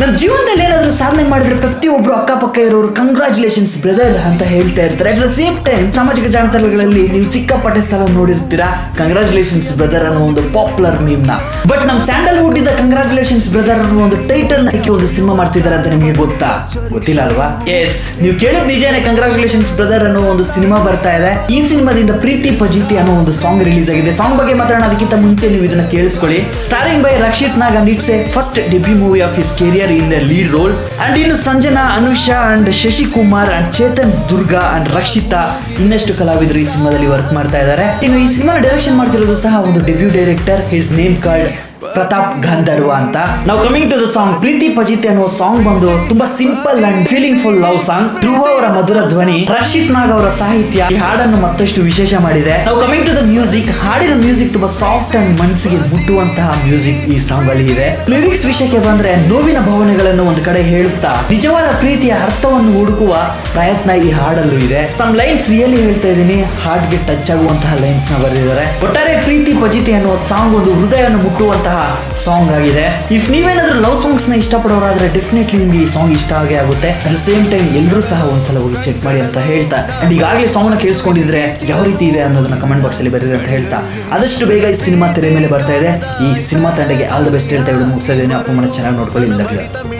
ನಮ್ಮ ಜೀವನದಲ್ಲಿ ಏನಾದ್ರು ಸಾಧನೆ ಮಾಡಿದ್ರೆ ಪ್ರತಿಯೊಬ್ಬರು ಅಕ್ಕಪಕ್ಕ ಇರೋರು ಕಂಗ್ರಾಚುಲೇಷನ್ಸ್ ಬ್ರದರ್ ಅಂತ ಹೇಳ್ತಾ ಇರ್ತಾರೆ. ಅಟ್ ದ ಸೇಮ್ ಟೈಮ್ ಸಾಮಾಜಿಕ ಜಾಲತಾಣಗಳಲ್ಲಿ ನೀವು ಸಿಕ್ಕಾಪಟ್ಟೆ ಸಲ ನೋಡಿರ್ತೀರಾ ಕಂಗ್ರಾಚುಲೇಷನ್ಸ್ ಬ್ರದರ್ ಅನ್ನೋ ಒಂದು ಪಾಪ್ಯುಲರ್ ಮೀಮ್ ಬಟ್ ನಮ್ ಸ್ಯಾಂಡಲ್ ಹುಟ್ಟಿದ ಕಂಗ್ರಾಚುಲೇಷನ್ಸ್ ಬ್ರದರ್ ಅನ್ನೋ ಒಂದು ಟೈಟಲ್ ಹಾಕಿ ಒಂದು ಸಿನಿಮಾ ಮಾಡ್ತಿದ್ದಾರೆ ಅಂತ ನಿಮಗೆ ಗೊತ್ತಾ? ಗೊತ್ತಿಲ್ಲ ಅಲ್ವಾ? ಎಸ್ ನೀವು ಕೇಳಿದ ನಿಜಾನೇ ಕಂಗ್ರಾಚುಲೇಷನ್ಸ್ ಬ್ರದರ್ ಅನ್ನೋ ಒಂದು ಸಿನಿಮಾ ಬರ್ತಾ ಇದೆ. ಈ ಸಿನಿಮಾದಿಂದ ಪ್ರೀತಿ, ಪಜಿತಿ ಅನ್ನೋ ಒಂದು ಸಾಂಗ್ ರಿಲೀಸ್ ಆಗಿದೆ. ಸಾಂಗ್ ಬಗ್ಗೆ ಮಾತಾಡೋಣ ಅದಕ್ಕಿಂತ ಮುಂಚೆ ನೀವು ಇದನ್ನ ಕೇಳಿಸ್ಕೊಳ್ಳಿ. Starring by Rakshith Nag and a first debut movie of his career in the lead role and ಇನ್ನು Sanjana, Anusha and Shashikumar and Chethan, Durga and Rakshitha ಇನ್ನಷ್ಟು ಕಲಾವಿದರು ಈ ಸಿನಿಮಾದಲ್ಲಿ ವರ್ಕ್ ಮಾಡ್ತಾ ಇದ್ದಾರೆ. ಇನ್ನು ಈ ಸಿನಿಮಾ ಡೈರೆಕ್ಷನ್ ಮಾಡ್ತಿರೋದು ಸಹ ಒಂದು debut director his name card Pratap Gandharva ಅಂತ. ನಾವು ಕಮಿಂಗ್ ಟು ದ ಸಾಂಗ್ ಪ್ರೀತಿ ಪಜಿತಿ ಅನ್ನುವ ಸಾಂಗ್ ಬಂದು ತುಂಬಾ simple and feeling full love song Dhruva ಅವರ ಮಧುರ ಧ್ವನಿ, ರಕ್ಷಿತ್ ನಾಗ್ ಅವರ ಸಾಹಿತ್ಯ, ಈ ಹಾಡನ್ನು ಮತ್ತಷ್ಟು ವಿಶೇಷ ಮಾಡಿದೆ. ನಾವು ಕಮಿಂಗ್ ಟು ದ ಮ್ಯೂಸಿಕ್ ಹಾಡಿನ ಮ್ಯೂಸಿಕ್ ತುಂಬಾ ಸಾಫ್ಟ್ ಅಂಡ್ ಮನಸ್ಸಿಗೆ ಮುಟ್ಟುವಂತಹ ಮ್ಯೂಸಿಕ್ ಈ ಸಾಂಗ್ ಅಲ್ಲಿ ಇದೆ. ಲಿರಿಕ್ಸ್ ವಿಷಯಕ್ಕೆ ಬಂದ್ರೆ ನೋವಿನ ಭಾವನೆಗಳನ್ನು ಒಂದು ಕಡೆ ಹೇಳುತ್ತಾ, ನಿಜವಾದ ಪ್ರೀತಿಯ ಅರ್ಥವನ್ನು ಹುಡುಕುವ ಪ್ರಯತ್ನ ಈ ಹಾಡಲ್ಲೂ ಇದೆ. ತಮ್ಮ ಲೈನ್ಸ್ ರಿಯಲಿ ಹೇಳ್ತಾ ಇದ್ದೀನಿ ಹಾರ್ಟ್ಗೆ ಟಚ್ ಆಗುವಂತಹ ಲೈನ್ಸ್ನ ಬರೆದಿದ್ದಾರೆ. ಒಟ್ಟಾರೆ ಪ್ರೀತಿ ಪಜಿತಿ ಅನ್ನುವ ಸಾಂಗ್ ಒಂದು ಹೃದಯವನ್ನು ಮುಟ್ಟುವಂತಹ ಸಾಂಗ್ ಆಗಿದೆ. ಇಫ್ ನೀವೇನಾದ್ರೂ ಲವ್ ಸಾಂಗ್ಸ್ನ ಇಷ್ಟಪಡೋರಾದ್ರೆ ಡೆಫಿನೆಟ್ಲಿ ನಿಮ್ಗೆ ಈ ಸಾಂಗ್ ಇಷ್ಟ ಆಗೇ ಆಗುತ್ತೆ. ಅಟ್ ದ ಸೇಮ್ ಟೈಮ್ ಎಲ್ಲರೂ ಸಹ ಒಂದ್ಸಲ ಹೋಗಿ ಚೆಕ್ ಮಾಡಿ ಅಂತ ಹೇಳ್ತಾ. ಅಂಡ್ ಈಗಾಗಲೇ ಸಾಂಗ್ನ ಕೇಳಿಸ್ಕೊಂಡಿದ್ರೆ ಯಾವ ರೀತಿ ಇದೆ ಅನ್ನೋದನ್ನ ಕಮೆಂಟ್ ಬಾಕ್ಸ್ ಅಲ್ಲಿ ಬರೀರಿ ಅಂತ ಹೇಳ್ತಾ. ಆದಷ್ಟು ಬೇಗ ಈ ಸಿನಿಮಾ ತೆರೆ ಮೇಲೆ ಬರ್ತಾ ಇದೆ. ಈ ಸಿನಿಮಾ ತಂಡಕ್ಕೆ ಆಲ್ ದ ಬೆಸ್ಟ್ ಹೇಳ್ತಾ ಇವಳು ಮುಗಿಸೋದೇನೆ. ಅಪ್ಪ ಮನೆ ಚೆನ್ನಾಗಿ ನೋಡ್ಕೊಳ್ಳಿ. ಲವ್